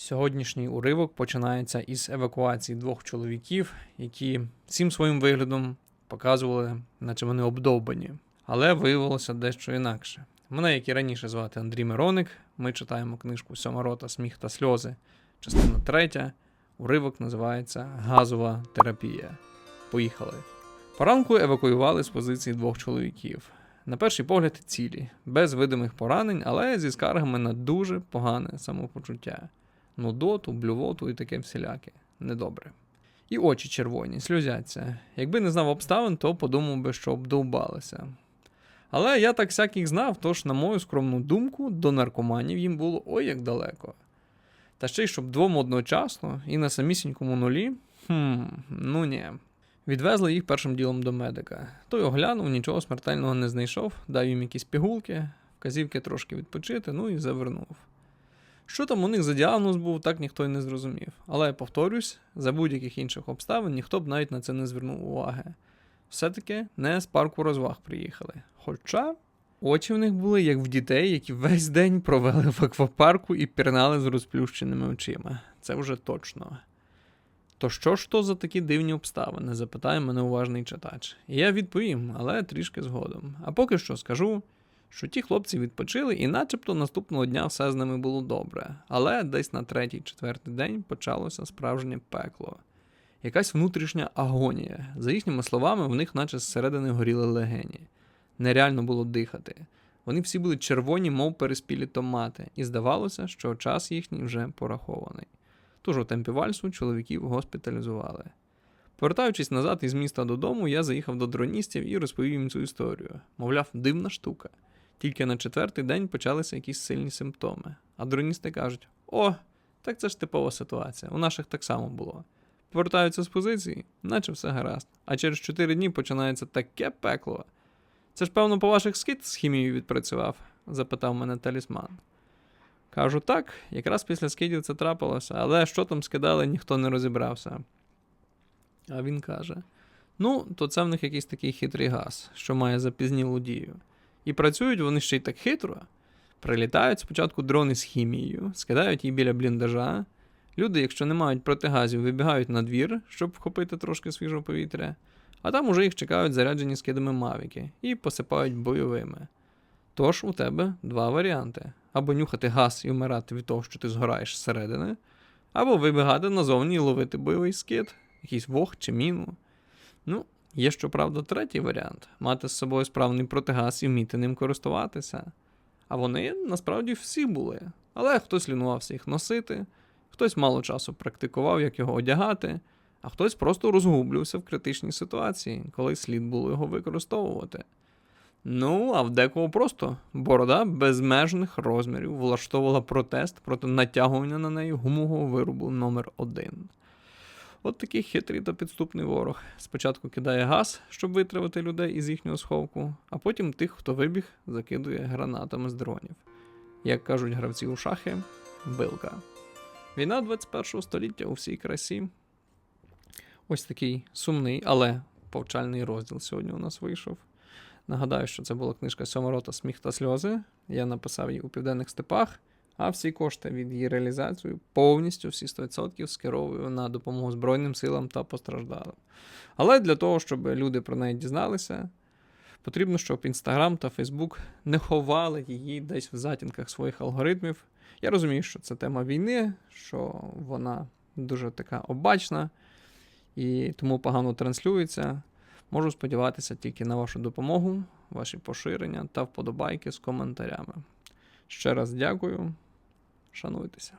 Сьогоднішній уривок починається із евакуації двох чоловіків, які всім своїм виглядом показували, наче вони обдовбані. Але виявилося дещо інакше. Мене, як і раніше, звати Андрій Мироник. Ми читаємо книжку Сьома рота Сміх та сльози, частина третя. Уривок називається Газова терапія. Поїхали. Поранку евакуювали з позиції двох чоловіків. На перший погляд цілі, без видимих поранень, але зі скаргами на дуже погане самопочуття. Нудоту, блювоту і таке всіляке. Недобре. І очі червоні, сльозяться. Якби не знав обставин, то подумав би, що обдовбалися. Але я так всяких знав, тож, на мою скромну думку, до наркоманів їм було ой як далеко. Та ще й щоб двом одночасно і на самісінькому нулі. Хм, ну ні. Відвезли їх першим ділом до медика. Той оглянув, нічого смертельного не знайшов, дав їм якісь пігулки, вказівки трошки відпочити, ну і завернув. Що там у них за діагноз був, так ніхто й не зрозумів. Але повторюсь, за будь-яких інших обставин ніхто б навіть на це не звернув уваги. Все-таки не з парку розваг приїхали. Хоча очі в них були як в дітей, які весь день провели в аквапарку і пірнали з розплющеними очима. Це вже точно. То що ж то за такі дивні обставини? запитає мене уважний читач. І я відповім, але трішки згодом. А поки що скажу, що ті хлопці відпочили, і начебто наступного дня все з ними було добре. Але десь на третій-четвертий день почалося справжнє пекло. Якась внутрішня агонія. За їхніми словами, в них наче зсередини горіли легені. Нереально було дихати. Вони всі були червоні, мов переспілі томати, і здавалося, що час їхній вже порахований. Тож у темпі вальсу чоловіків госпіталізували. Повертаючись назад із міста додому, я заїхав до дроністів і розповів їм цю історію. Мовляв, дивна штука. Тільки на четвертий день почалися якісь сильні симптоми. А дроністи кажуть: О, так це ж типова ситуація. У наших так само було. Повертаються з позиції, наче все гаразд. А через чотири дні починається таке пекло. Це ж, певно, по ваших скид з хімією відпрацював? запитав мене талісман. Кажу, так, якраз після скидів це трапилося, але що там скидали, ніхто не розібрався. А він каже: Ну, то це в них якийсь такий хитрий газ, що має запізнілу дію. І працюють вони ще й так хитро. Прилітають спочатку дрони з хімією, скидають її біля бліндажа. Люди, якщо не мають протигазів, вибігають на двір, щоб вхопити трошки свіжого повітря, а там уже їх чекають заряджені скидами мавіки і посипають бойовими. Тож у тебе два варіанти: або нюхати газ і вмирати від того, що ти згораєш зсередини, або вибігати назовні і ловити бойовий скид, якийсь вог чи міну. Ну, є, щоправда, третій варіант мати з собою справний протигаз і вміти ним користуватися. А вони насправді всі були. Але хтось лінувався їх носити, хтось мало часу практикував, як його одягати, а хтось просто розгублювався в критичній ситуації, коли слід було його використовувати. Ну, а в декого просто борода безмежних розмірів влаштовувала протест проти натягування на неї гумового виробу номер 1 От такий хитрий та підступний ворог. Спочатку кидає газ, щоб витравити людей із їхнього сховку, а потім тих, хто вибіг, закидує гранатами з дронів. Як кажуть гравці у шахи, билка. Війна 21 століття у всій красі. Ось такий сумний, але повчальний розділ сьогодні у нас вийшов. Нагадаю, що це була книжка Сьома рота Сміх та сльози. Я написав її у південних степах, а всі кошти від її реалізації повністю всі 100% скеровую на допомогу Збройним силам та постраждалим. Але для того, щоб люди про неї дізналися, потрібно, щоб Інстаграм та Фейсбук не ховали її десь в затінках своїх алгоритмів. Я розумію, що це тема війни, що вона дуже така обачна і тому погано транслюється. Можу сподіватися тільки на вашу допомогу, ваші поширення та вподобайки з коментарями. Ще раз дякую, шануйтеся.